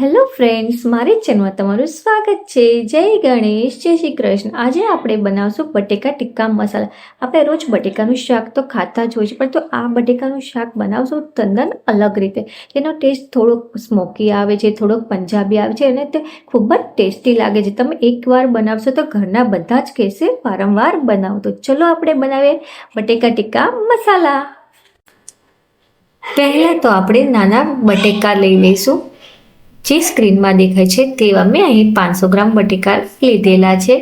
Friends મારી ચેનલમાં તમારું સ્વાગત છે. જય ગણેશ, જય શ્રી કૃષ્ણ. આજે આપણે બનાવશું બટેકા ટિક્કા મસાલા. આપણે રોજ બટેકાનું શાક તો ખાતા જ હોય છે, પણ તો આ બટેકાનું શાક બનાવશું તદ્દન અલગ રીતે. તેનો ટેસ્ટ થોડોક સ્મોકી આવે છે, થોડોક પંજાબી આવે છે, અને તે ખૂબ જ ટેસ્ટી લાગે છે. તમે એકવાર બનાવશો તો ઘરના બધા જ કહેશે વારંવાર બનાવો તો ચલો આપણે બનાવીએ બટેકા ટિક્કા મસાલા. પહેલાં તો આપણે નાના બટેકા લઈ લઈશું. જે સ્ક્રીનમાં દેખાય છે તેવા મેં અહીં પાંચસો ગ્રામ બટેકા લીધેલા છે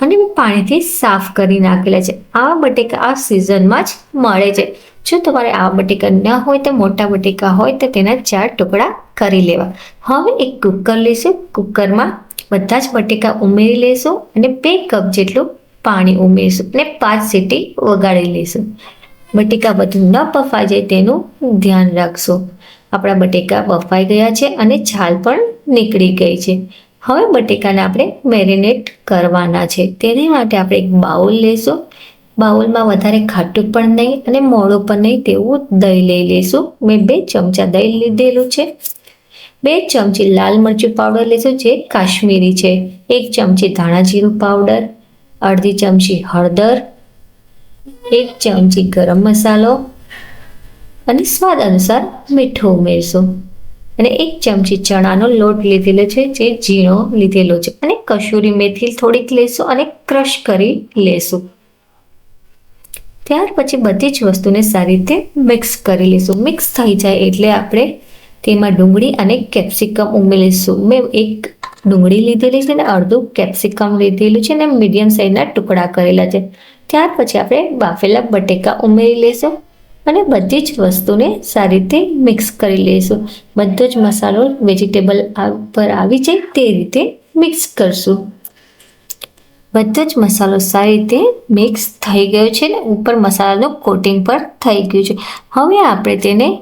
અને મેં પાણીથી સાફ કરી નાખેલા છે. આવા બટેકા આ સિઝનમાં જ મળે છે. જો તમારે આવા બટેકા ન હોય તો મોટા બટેકા હોય તો તેના ચાર ટુકડા કરી લેવા. હવે એક કુકર લઈશું. કુકરમાં બધા જ બટેકા ઉમેરી લઈશું અને બે કપ જેટલું પાણી ઉમેરીશું અને પાંચ સીટી વગાડી લઈશું. બટેકા બધું ન પફાઈ જાય તેનું ધ્યાન રાખશો. આપણા બટેકા બફાઈ ગયા છે અને છાલ પણ નીકળી ગઈ છે. હવે બટેકાને આપણે મેરિનેટ કરવાના છે. તેની માટે આપણે એક બાઉલ લઈશું બાઉલમાં વધારે ખાટું પણ નહીં અને મોડું પણ નહીં તેવું દહીં લઈ લઈશું મેં બે ચમચા દહીં લીધેલું છે. બે ચમચી લાલ મરચું પાવડર લેશું જે કાશ્મીરી છે. એક ચમચી ધાણા જીરું પાવડર, અડધી ચમચી હળદર, એક ચમચી ગરમ મસાલો અને સ્વાદ અનુસાર મીઠું ઉમેરશું. અને એક ચમચી ચણાનો લોટ લીધેલો છે, જે ઝીણો લીધેલો છે. અને કસૂરી મેથી થોડીક લેશું અને ક્રશ કરી લેશું. ત્યાર પછી બધી જ વસ્તુને સારી રીતે મિક્સ કરી લઈશું મિક્સ થઈ જાય એટલે આપણે તેમાં ડુંગળી અને કેપ્સિકમ ઉમેરીશું. મેં એક ડુંગળી લીધેલી છે અને અડધું કેપ્સિકમ લીધેલું છે અને મીડિયમ સાઇઝના ટુકડા કરેલા છે. ત્યાર પછી આપણે બાફેલા બટેકા ઉમેરી લઈશું અને બધી જ વસ્તુને સારી રીતે મિક્સ કરી લઈશું. બધો જ મસાલો વેજીટેબલ પર આવી જાય તે રીતે મિક્સ કરશું. બધો જ મસાલો સારી રીતે મિક્સ થઈ ગયો છે ને, ઉપર મસાલાનું કોટિંગ પણ થઈ ગયું છે. હવે આપણે તેને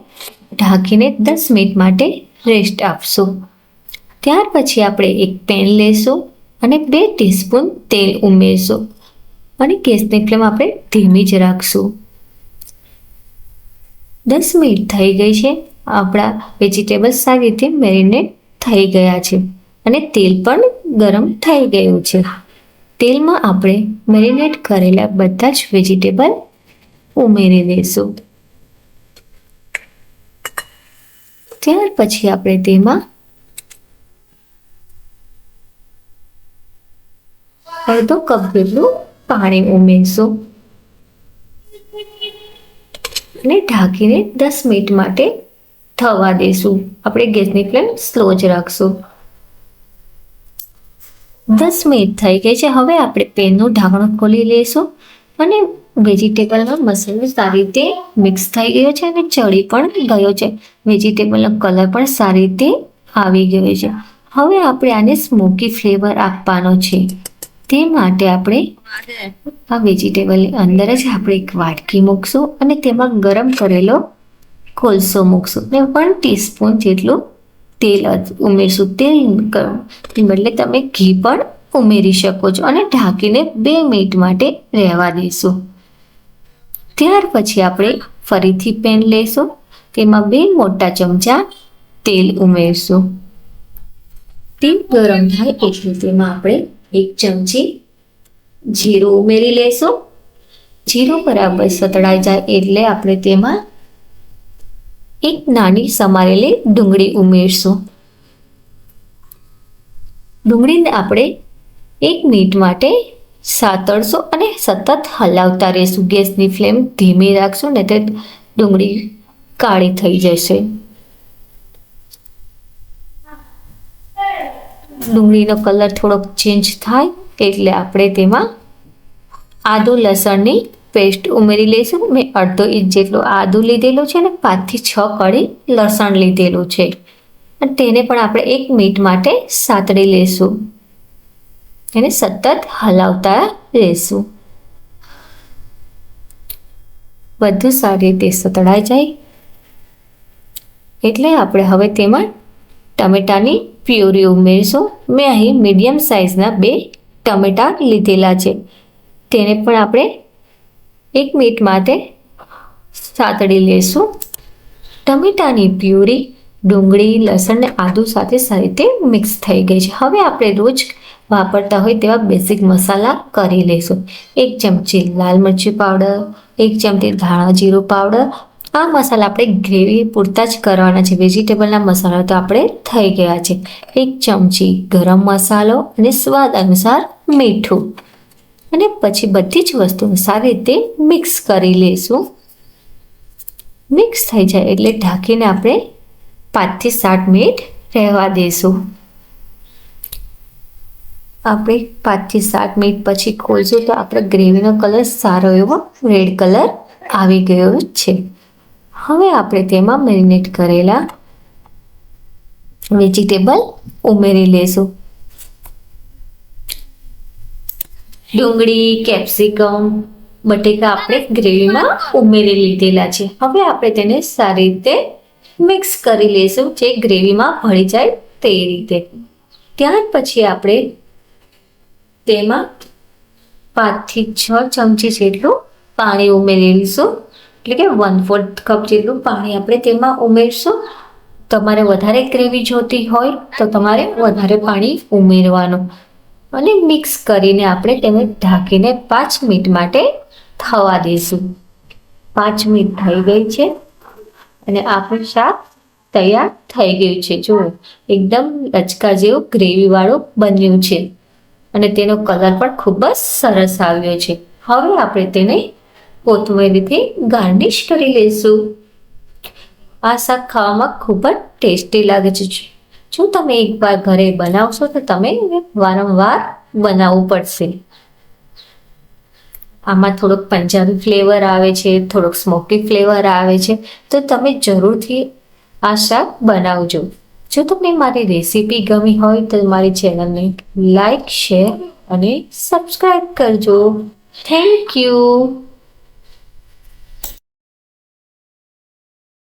ઢાંકીને દસ મિનિટ માટે રેસ્ટ આપશું. ત્યાર પછી આપણે એક પેન લેશું અને બે ટીસ્પૂન તેલ ઉમેરશું. અને ગેસની ફ્લેમ આપણે ધીમી જ રાખશું. દસ મિનિટ થઈ ગઈ છે. આપણા વેજીટેબલ્સ સારી રીતે મેરિનેટ થઈ ગયા છે અને તેલ પણ ગરમ થઈ ગયું છે. તેલમાં આપણે મેરિનેટ કરેલા બધા જ વેજીટેબલ ઉમેરી દઈશું. ત્યાર પછી આપણે તેમાં અડધો કપ જેટલું પાણી ઉમેરશું. અને ઢાંકીને દસ મિનિટ માટે થવા દઈશું આપણે ગેસની ફ્લેમ સ્લો જ રાખશું. દસ મિનિટ થઈ ગઈ છે. હવે આપણે પેનનું ઢાંકણું ખોલી લઈશું અને વેજીટેબલમાં મસાલો સારી રીતે મિક્સ થઈ ગયો છે અને ચડી પણ ગયો છે. વેજીટેબલનો કલર પણ સારી રીતે આવી ગયો છે. હવે આપણે આને સ્મોકી ફ્લેવર આપવાનો છે. તે માટે આપણે આ વેજીટેબલની અંદર જ આપણે એક વાટકી મૂકશું અને તેમાં ગરમ કરેલો કોલસો મૂકશું. ને વન ટીસ્પૂન જેટલું તેલ ઉમેરશું. તેલ બદલે તમે ઘી પણ ઉમેરી શકો છો અને ઢાંકીને બે મિનિટ માટે રહેવા દઈશું ત્યાર પછી આપણે ફરીથી પેન લઈશું તેમાં બે મોટા ચમચા તેલ ઉમેરશું. તેલ ગરમ થાય એટલે તેમાં આપણે એક ચમચી જીરું ઉમેરી લેશું. જીરું બરાબર સતળાઈ જાય એટલે આપણે તેમાં એક નાની સમારેલી ડુંગળી ઉમેરશું. ડુંગળીને આપણે એક મિનિટ માટે સાતળશું અને સતત હલાવતા રહેશું. ગેસની ફ્લેમ ધીમી રાખશું ને તે ડુંગળી કાળી થઈ જશે. ડુંગળીનો કલર થોડોક ચેન્જ થાય એટલે આપણે તેમાં આદુ લસણની પેસ્ટ ઉમેરી લઈશું. મેં અડધો ઇંચ જેટલું આદુ લીધેલું છે અને પાંચથી છ કળી લસણ લીધેલું છે. અને તેને પણ આપણે એક મિનિટ માટે સાતળી લઈશું એને સતત હલાવતા રહેશું. બધું સારી રીતે સતળાઈ જાય. એટલે આપણે હવે તેમાં ટમેટાની પ્યુરી ઉમેરીશું? મેં અહીં મીડિયમ સાઇઝના બે ટમેટા લીધેલા છે. તેને પણ આપણે એક મિનિટ માટે સાતડી લેશું. ટમેટાની પ્યુરી, ડુંગળી, લસણ ને આદુ સાથે સારી રીતે મિક્સ થઈ ગઈ છે. હવે આપણે રોજ વાપરતા હોય તેવા બેઝિક મસાલા કરી લઈશું. એક ચમચી લાલ મરચી પાવડર, એક ચમચી ધાણા જીરું પાવડર આ મસાલા આપણે ગ્રેવી પૂરતા જ કરવાના છે. વેજીટેબલના મસાલા તો આપણે થઈ ગયા છે. એક ચમચી ગરમ મસાલો અને સ્વાદ અનુસાર મીઠું. અને પછી બધી જ વસ્તુને સારી રીતે મિક્સ કરી લઈશું. મિક્સ થઈ જાય એટલે ઢાંકીને આપણે પાંચથી સાત મિનિટ રહેવા દઈશું આપણે પાંચથી સાત મિનિટ પછી ખોલશું તો આપણો ગ્રેવીનો કલર સારો એવો રેડ કલર આવી ગયો છે. હવે આપણે તેમાં મેરિનેટ કરેલા વેજીટેબલ ઉમેરી લેશું. ડુંગળી, કેપ્સિકમ, બટેકા આપણે ગ્રેવીમાં ઉમેરી લીધેલા છે. હવે આપણે તેને સારી રીતે મિક્સ કરી લઈશું જે ગ્રેવીમાં ભળી જાય તે રીતે. ત્યાર પછી આપણે તેમાં પાંચથી છ ચમચી જેટલું પાણી ઉમેરી લઈશું એટલે કે વન ફોર્થ કપ જેટલું પાણી આપણે તેમાં ઉમેરશું. તમારે વધારે ગ્રેવી જોતી હોય તો તમારે વધારે પાણી ઉમેરવાનું. અને મિક્સ કરીને આપણે તેને ઢાંકીને પાંચ મિનિટ માટે થવા દઈશું. પાંચ મિનિટ થઈ ગઈ છે અને આપણું શાક તૈયાર થઈ ગયું છે. જુઓ એકદમ લચકા જેવું ગ્રેવીવાળું બન્યું છે. અને તેનો કલર પણ ખૂબ જ સરસ આવ્યો છે. હવે આપણે તેને કોથમરીથી ગાર્નિશ કરી લઈશું. આ શાક ખાવામાં ખૂબ જ ટેસ્ટી લાગે છે. જો તમે એકવાર ઘરે બનાવશો તો તમે વારંવાર બનાવવું પડશે. આમાં થોડોક પંજાબી ફ્લેવર આવે છે, થોડોક સ્મોકી ફ્લેવર આવે છે, તો તમે જરૂરથી આ શાક બનાવજો. જો તમને મારી રેસીપી ગમી હોય તો મારી ચેનલને લાઈક, શેર અને સબસ્ક્રાઈબ કરજો. Thank you.